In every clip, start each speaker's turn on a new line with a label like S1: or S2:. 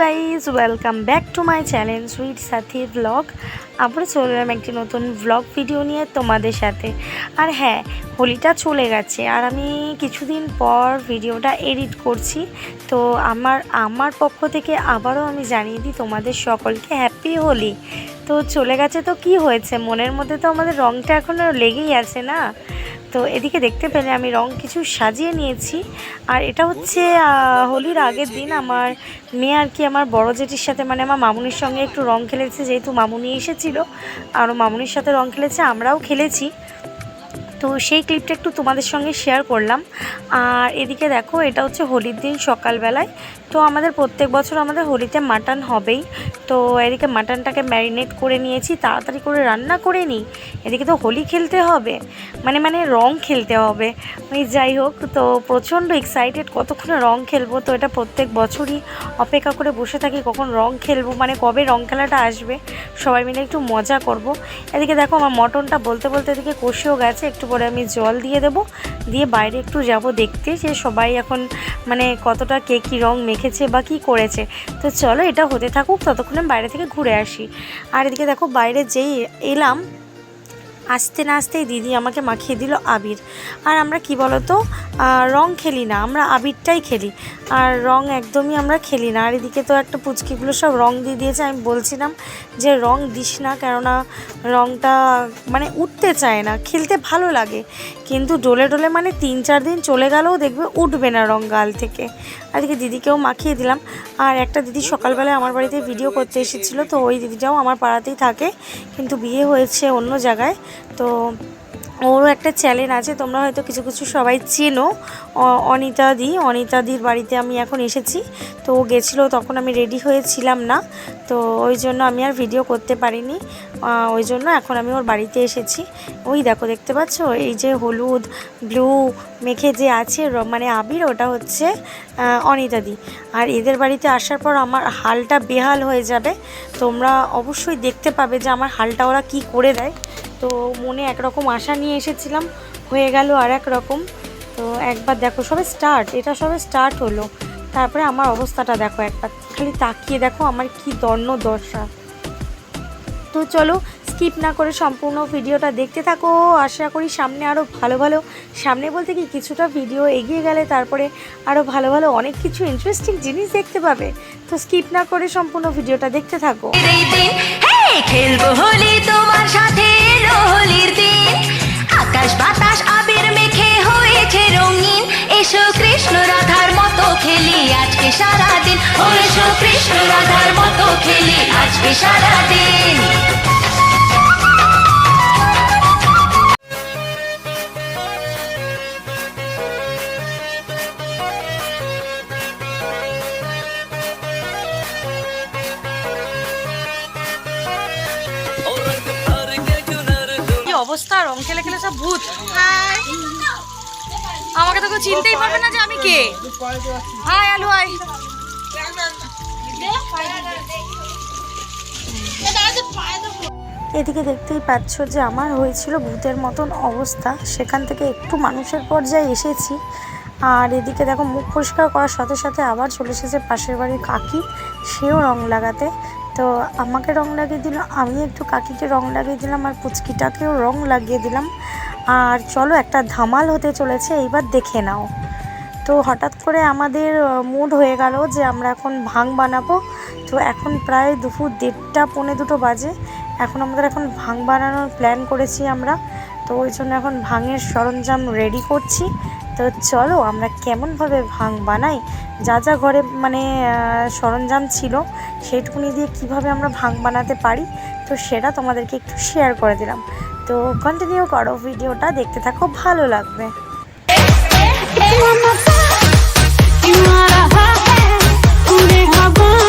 S1: Guys welcome back to my channel sweet Sathi blog আবারও চলে এলাম একটি নতুন ব্লগ ভিডিও নিয়ে তোমাদের সাথে। আর হ্যাঁ হোলিটা চলে গেছে। আর আমি কিছুদিন পর ভিডিওটা এডিট করছি। তো আমার আমার পক্ষ থেকে আবারও আমি জানিয়ে দিই তোমাদের সকলকে হ্যাপি হোলি। তো চলে গেছে তো কি হয়েছে? মনের মধ্যে তো আমাদের রঙটা এখনও লেগেই আছে না? তো এদিকে দেখতে পেলে আমি রং কিছু সাজিয়ে নিয়েছি। আর এটা হচ্ছে হোলির আগের দিন আমার মেয়ে আর কি আমার বড় জেঠির সাথে মানে আমার মামুনির সঙ্গে একটু রং খেলেছে, যেহেতু মামুনি এসেছিল আর মামুনির সাথে রং খেলেছে, আমরাও খেলেছি। তো সেই ক্লিপটা একটু তোমাদের সঙ্গে শেয়ার করলাম। আর এদিকে দেখো, এটা হচ্ছে হোলির দিন সকালবেলায়। তো আমাদের প্রত্যেক বছর আমাদের হোলিতে মাটন হবেই। তো এদিকে মাটনটাকে ম্যারিনেট করে নিয়েছি, তাড়াতাড়ি করে রান্না করে নিই। এদিকে তো হোলি খেলতে হবে মানে মানে রং খেলতে হবে। মানে যাই হোক, তো প্রচণ্ড এক্সাইটেড কতক্ষণে রং খেলব? তো এটা প্রত্যেক বছরই অপেক্ষা করে বসে থাকি, কখন রং খেলব মানে কবে রং খেলাটা আসবে? সবাই মিলে একটু মজা করব। এদিকে দেখো, আমার মটনটা বলতে বলতে এদিকে কষেও গেছে, একটু পরে আমি জল দিয়ে দেব। দিয়ে বাইরে একটু যাব দেখতে যে সবাই এখন মানে কতটা কে কী রঙ মেখেছে বা কী করেছে। তো চলো এটা হতে থাকুক, ততক্ষণে বাইরে থেকে ঘুরে আসি। আর এদিকে দেখো বাইরে যেই এলাম আসতে না আসতেই দিদি আমাকে মাখিয়ে দিল আবির। আর আমরা কি বলতো? রং খেলি না, আমরা আবিরটাই খেলি। আর রং একদমই আমরা খেলি না। আর এদিকে তো একটা পুচকিগুলো সব রং দিয়ে দিয়েছে, আমি বলছিলাম যে রং দিস না, কেননা রংটা মানে উঠতে চায় না, খেলতে ভালো লাগে। কিন্তু ডোলে ডোলে মানে তিন চার দিন চলে গেলেও দেখবে উঠবে না রং গাল থেকে। আর এদিকে দিদিকেও মাখিয়ে দিলাম। আর একটা দিদি সকালবেলায় আমার বাড়িতে ভিডিও করতে এসেছিল, তো ওই দিদিটাও আমার পাড়াতেই থাকে। কিন্তু বিয়ে হয়েছে অন্য জায়গায়। তো ওরও একটা চ্যানেল আছে তোমরা হয়তো কিছু কিছু সবাই চেনো। অ- অনিতা দি অনিতা দির বাড়িতে আমি এখন এসেছি। তো ও গেছিল তখন আমি রেডি হয়েছিলাম না। তো ওই জন্য আমি আর ভিডিও করতে পারিনি। ওই জন্য এখন আমি ওর বাড়িতে এসেছি। ওই দেখো দেখতে পাচ্ছ? এই যে হলুদ ব্লু মেখে যে আছে মানে আবির ওটা হচ্ছে আহ, অনিতা দি। আর এদের বাড়িতে আসার পর আমার হালটা বেহাল হয়ে যাবে। তোমরা অবশ্যই দেখতে পাবে যে আমার হালটা ওরা কি করে দেয়। তো মনে একরকম আশা নিয়ে এসেছিলাম, হয়ে গেল আর এক রকম তো একবার দেখো, সবে স্টার্ট এটা সবে স্টার্ট হলো। তারপরে আমার অবস্থাটা দেখো একবার, খালি তাকিয়ে দেখো আমার কি দর্ণ দশা। তো চলো স্কিপ না করে সম্পূর্ণ ভিডিওটা দেখতে থাকো। আশা করি সামনে আরও ভালো ভালো, সামনে বলতে কি কিছুটা ভিডিও এগিয়ে গেলে তারপরে আরও ভালো ভালো অনেক কিছু ইন্টারেস্টিং জিনিস দেখতে পাবে। তো স্কিপ না করে সম্পূর্ণ ভিডিওটা দেখতে থাকো।
S2: খেলব হোলি, তোমার সাথে এলো হোলির দিন। আকাশ বাতাস, আবির মেখে হয়েছে রঙিন। এসো কৃষ্ণ রাধার মতো খেলি, আজকে সারাদিন। এসো কৃষ্ণ রাধার মতো খেলি, আজকে সারা
S1: অবস্থা, রং খেলে খেলে সব ভূত। আমাকে তো চিনতেই পারবে না যে আমি কে। হাই, আলু, হাই। এদিকে দেখতেই পাচ্ছ যে আমার হয়েছিল ভূতের মতন অবস্থা। সেখান থেকে একটু মানুষের পর্যায়ে এসেছি। আর এদিকে দেখো, মুখ পরিষ্কার করার সাথে সাথে আবার চলে এসেছে পাশের বাড়ির কাকি। সেও রং লাগাতে। তো আমাকে রং লাগিয়ে দিল আমি একটু কাকিকে রং লাগিয়ে দিলাম আর পুচকিটাকেও রং লাগিয়ে দিলাম। আর চলো একটা ধামাল হতে চলেছে, এইবার দেখে নাও। তো হঠাৎ করে আমাদের মুড হয়ে গেল যে আমরা এখন ভাং বানাবো। তো এখন প্রায় দুপুর দেড়টা, পৌনে দুটো বাজে। এখন আমাদের এখন ভাং বানানোর প্ল্যান করেছি আমরা। তো ওই জন্য এখন ভাঙের সরঞ্জাম রেডি করছি। তো চলো আমরা কেমনভাবে ভাং বানাই যা যা ঘরে মানে সরঞ্জাম ছিল সেইটুকুনি দিয়ে কীভাবে আমরা ভাং বানাতে পারি তো সেটা তোমাদেরকে একটু শেয়ার করে দিলাম তো কন্টিনিউ করো ভিডিওটা দেখতে থাকো ভালো লাগবে
S3: बेबी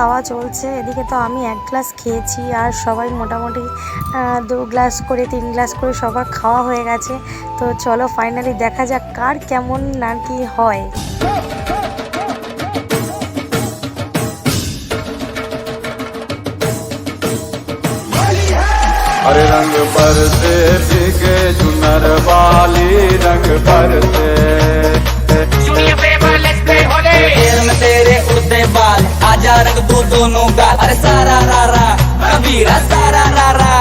S1: খাওয়া চলছে এদিকে তো আমি এক গ্লাস খেয়েছি আর সবাই মোটামুটি আহ, দু গ্লাস করে তিন গ্লাস করে সবার খাওয়া হয়ে গেছে তো চলো ফাইনালি দেখা যাক কার কেমন আর কি হয়
S3: अरे रंग बरसे भीगे चुनर वाली रंग बरसे
S4: तेर में तेरे उड़ते बाल आजा रंग दो दोनों गाल अरे सारा रारा कबीरा सारा रारा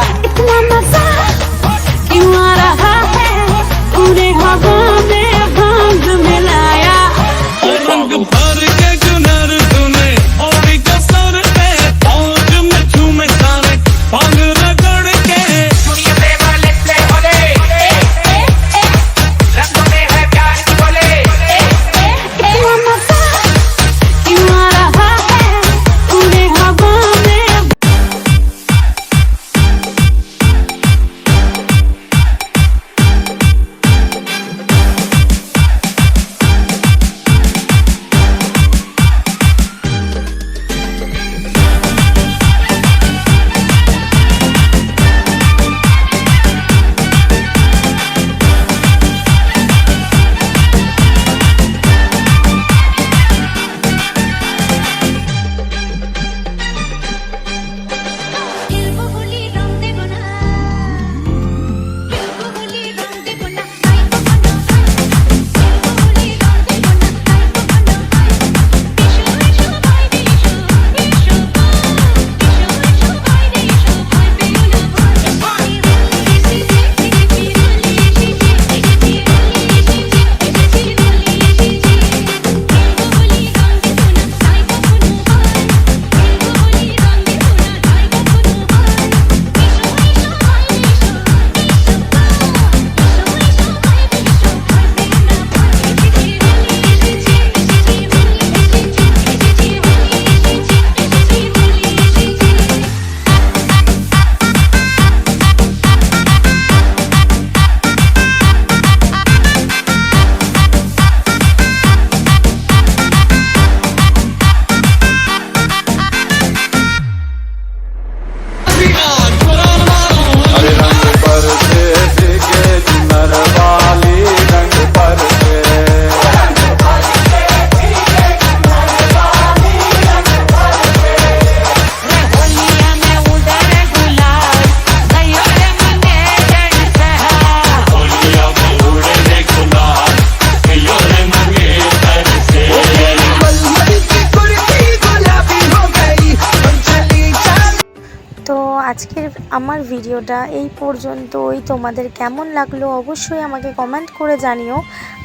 S1: আজকের আমার ভিডিওটা এই পর্যন্তই। তোমাদের কেমন লাগল অবশ্যই আমাকে কমেন্ট করে জানিও।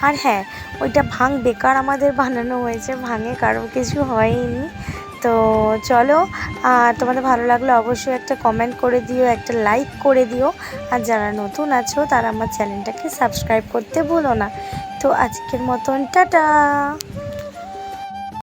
S1: আর হ্যাঁ ওইটা ভাং বেকার আমাদের বানানো হয়েছে, ভাঙে কারও কিছু হয়নি। তো চলো আর তোমাদের ভালো লাগলে অবশ্যই একটা কমেন্ট করে দিও, একটা লাইক করে দিও। আর যারা নতুন আছো, তারা আমার চ্যানেলটাকে সাবস্ক্রাইব করতে ভুলো না। তো আজকের মতন, টাটা!